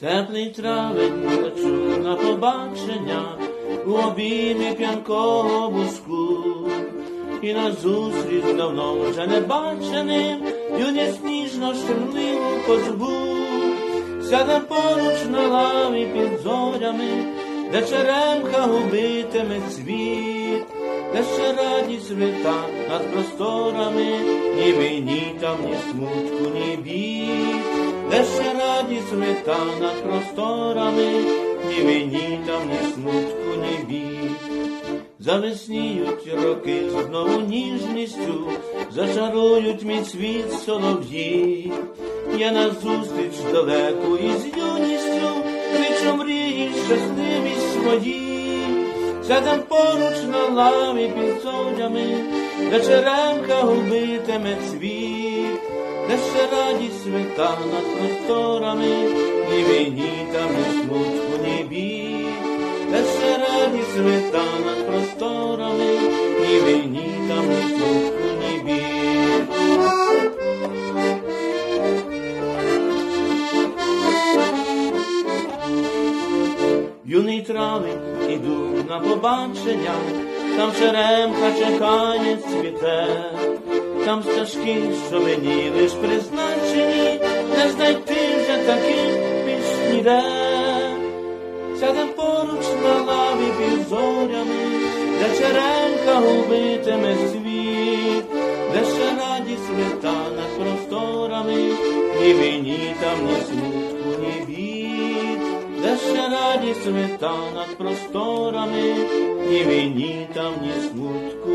Теплий травень лечу на побачення у обіймі п'янкого буску. І назустріч давно вже не баченим, юні сніжно щемливу козбу. Сяде поруч на лаві під зорями, де черемха губитиме світ, де ще радість вита над просторами, ні війні там, ні смутку, ні бід, де ще радість вита над просторами, ні війні там, ні смутку, ні бід. Завесніють роки знову ніжністю, зачарують мій світ солов'ї. Я назустріч далеку із юністю, кличу мрії щасливі свої. Сядем поруч на лаві під зорями, де черемка губитиме цвіт, де ще радість свята над просторами, ні війні там, ні смутку, ні бід. Де ще радість свята над просторами, ні війні там, ні смутку, ні бід. Юний травень іду на побачення, там черемка чекає цвіте, там стежки, що мені лиш призначені, не знайти вже таких більш ніде. Сядем поруч на лаві під зорями, де черенка губитиме світ, де ще радість свята над просторами, ні війні там, ні смутку, радість над просторами, ні війні там, ні смутку,